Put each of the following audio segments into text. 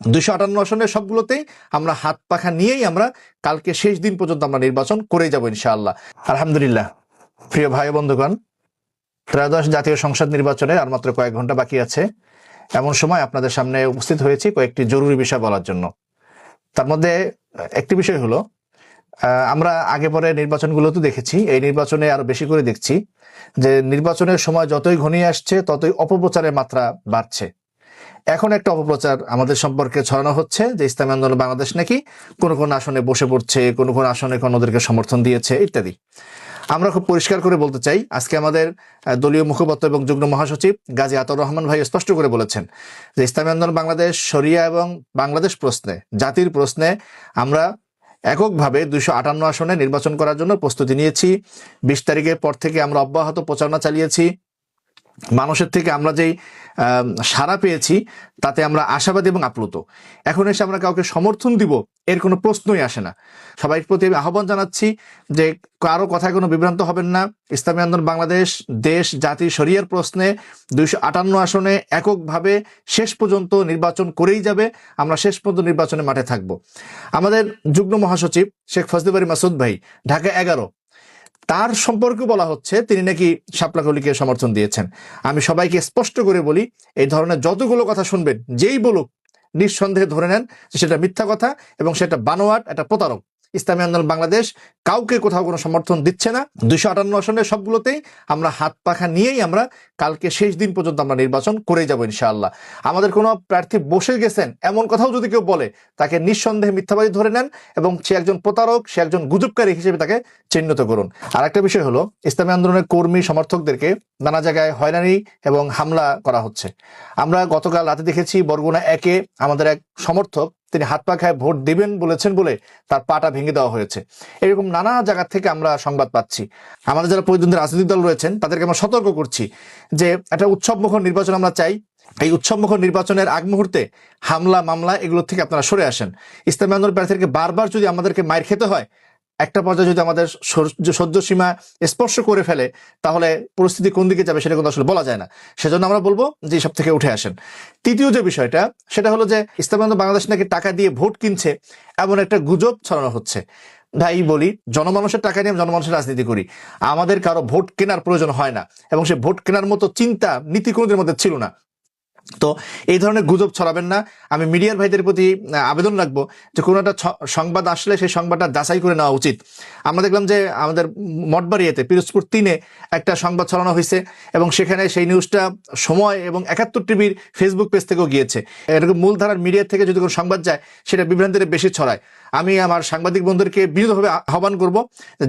দুইশো আটান্ন আসনের সবগুলোতেই আমরা হাত পাখা নিয়েই আমরা কালকে শেষ দিন পর্যন্ত আমরা নির্বাচন করে যাব ইনশাআল্লাহ। আলহামদুলিল্লাহ। প্রিয় ভাই বন্ধুগণ, ত্রয়োদশ জাতীয় সংসদ নির্বাচনের আর মাত্র কয়েক ঘণ্টা বাকি আছে। এমন সময় আপনাদের সামনে উপস্থিত হয়েছি কয়েকটি জরুরি বিষয় বলার জন্য। তার মধ্যে একটি বিষয় হলো আমরা আগে পরে নির্বাচনগুলো তো দেখেছি, এই নির্বাচনে আরও বেশি করে দেখছি যে নির্বাচনের সময় যতই ঘনিয়ে আসছে, ততই অপপ্রচারের মাত্রা বাড়ছে। এখন একটা অপপ্রচার আমাদের সম্পর্কে ছড়ানো হচ্ছে যে ইসলামী আন্দোলন বাংলাদেশ নাকি কোন কোন আসনে বসে পড়ছে, কোন কোন আসনে কোন ওদেরকে সমর্থন দিয়েছে ইত্যাদি। আমরা খুব পরিষ্কার করে বলতে চাই, আজকে আমাদের দলীয় মুখপাত্র এবং যুগ্ম মহাসচিব গাজী আতর রহমান ভাই স্পষ্ট করে বলেছেন যে ইসলামী আন্দোলন বাংলাদেশ, শরিয়া এবং বাংলাদেশ প্রশ্নে, জাতির প্রশ্নে আমরা এককভাবে দুইশো আটান্ন আসনে নির্বাচন করার জন্য প্রস্তুতি নিয়েছি। বিশ তারিখের পর থেকে আমরা অব্যাহত প্রচারণা চালিয়েছি। মানুষের থেকে আমরা যেই সাড়া পেয়েছি, তাতে আমরা আশাবাদী এবং আপ্লুত। এখন এসে আমরা কাউকে সমর্থন দিব, এর কোনো প্রশ্নই আসে না। সবাই প্রতি আমি আহ্বান জানাচ্ছি যে, কারও কথায় কোনো বিভ্রান্ত হবেন না। ইসলামী আন্দোলন বাংলাদেশ, দেশ, জাতি শরিয়ার প্রশ্নে দুইশো আটান্ন আসনে এককভাবে শেষ পর্যন্ত নির্বাচন করেই যাবে। আমরা শেষ পর্যন্ত নির্বাচনে মাঠে থাকব। আমাদের যুগ্ম মহাসচিব শেখ ফজলুবারি মাসুদ ভাই, ঢাকা এগারো। তার সম্পর্কে বলা হচ্ছে, তিনি নাকি শাপলা কলিকে সমর্থন দিয়েছেন। আমি সবাইকে স্পষ্ট করে বলি, এই ধরনের যতগুলো কথা শুনবেন, যেই বলুক, নিঃসন্দেহে ধরে নেন সেটা মিথ্যা কথা এবং সেটা বানোয়াট, একটা প্রতারক। ইসলামী আন্দোলন বাংলাদেশ কাউকে কোথাও কোনো সমর্থন দিচ্ছে না। দুইশো আটান্ন আসনের সবগুলোতেই আমরা হাত পাখা নিয়েই আমরা কালকে শেষ দিন পর্যন্ত আমরা নির্বাচন করে যাব ইনশাআল্লাহ। আমাদের কোনো প্রার্থী বসে গেছেন, এমন কথাও যদি কেউ বলে, তাকে নিঃসন্দেহে মিথ্যাবাদী ধরে নেন এবং সে একজন প্রতারক, সে একজন গুজবকারী হিসেবে তাকে চিহ্নিত করুন। আর একটা বিষয় হলো, ইসলামী আন্দোলনের কর্মী সমর্থকদেরকে নানা জায়গায় হয়রানি এবং হামলা করা হচ্ছে। আমরা গতকাল রাতে দেখেছি বরগুনা একে আমাদের এক সমর্থক তিনি হাত পা খায় ভোট দিবেন বলেছেন বলে তার পাটা ভেঙে দেওয়া হয়েছে। এরকম নানা জায়গা থেকে আমরা সংবাদ পাচ্ছি। আমাদের যারা প্রতিদ্বন্দ্বী রাজনৈতিক দল রয়েছেন, তাদেরকে আমরা সতর্ক করছি যে একটা উৎসবমুখর নির্বাচন আমরা চাই। এই উৎসবমুখর নির্বাচনের আগ মুহূর্তে হামলা, মামলা, এগুলো থেকে আপনারা সরে আসেন। ইসলামী আন্দোলন প্রার্থীকে বারবার যদি আমাদেরকে মায়ের খেতে হয় একটা পর্যায়ে যদি আমাদের সহ্য সীমা স্পর্শ করে ফেলে, তাহলে পরিস্থিতি কোন দিকে যাবে সেটা কিন্তু আসলে বলা যায় না। সেজন্য আমরা বলব যে সব থেকে উঠে আসেন। তৃতীয় যে বিষয়টা, সেটা হলো যে ইসলামী আন্দোলন বাংলাদেশ নাকি টাকা দিয়ে ভোট কিনছে, এমন একটা গুজব ছড়ানো হচ্ছে। ভাই বলি, জনমানুষের টাকা নিয়ে জনমানুষের রাজনীতি করি। আমাদের কারও ভোট কেনার প্রয়োজন হয় না, এবং সে ভোট কেনার মতো চিন্তা নীতি কোনোদের মধ্যে ছিল না। তো এই ধরনের গুজব ছড়াবেন না। আমি মিডিয়ার ভাইদের প্রতি আবেদন রাখব যে কোনো একটা সংবাদ আসলে সেই সংবাদটা যাচাই করে নেওয়া উচিত। আমরা দেখলাম যে আমাদের মঠবাড়িয়াতে পিরোজপুর তিনে একটা সংবাদ ছড়ানো হয়েছে এবং সেখানে সেই নিউজটা সময় এবং একাত্তর টিভির ফেসবুক পেজ থেকেও গিয়েছে। এরকম মূলধারার মিডিয়া থেকে যদি কোনো সংবাদ যায়, সেটা বিভ্রান্তির বেশি ছড়ায়। আমি আমার সাংবাদিক বন্ধুদেরকে বিনীতভাবে আহ্বান করব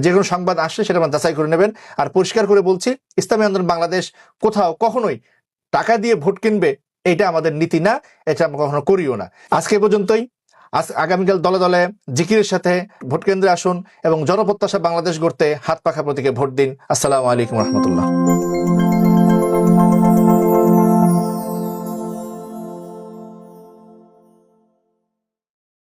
যে কোনো সংবাদ আসলে সেটা আমার যাচাই করে নেবেন। আর পরিষ্কার করে বলছি, ইসলামী আন্দোলন বাংলাদেশ কোথাও কখনোই টাকা দিয়ে ভোট কিনবে, এটা আমাদের নীতি না, এটা আমরা কখনো করিও না। আজকে পর্যন্তই। আজ আগামীকাল দলে দলে জিকিরের সাথে ভোট কেন্দ্রে আসুন এবং জনপ্রত্যাশা বাংলাদেশ গড়তে হাত পাখা প্রতীকে ভোট দিন। আসসালামু আলাইকুম রহমতুল্লাহ।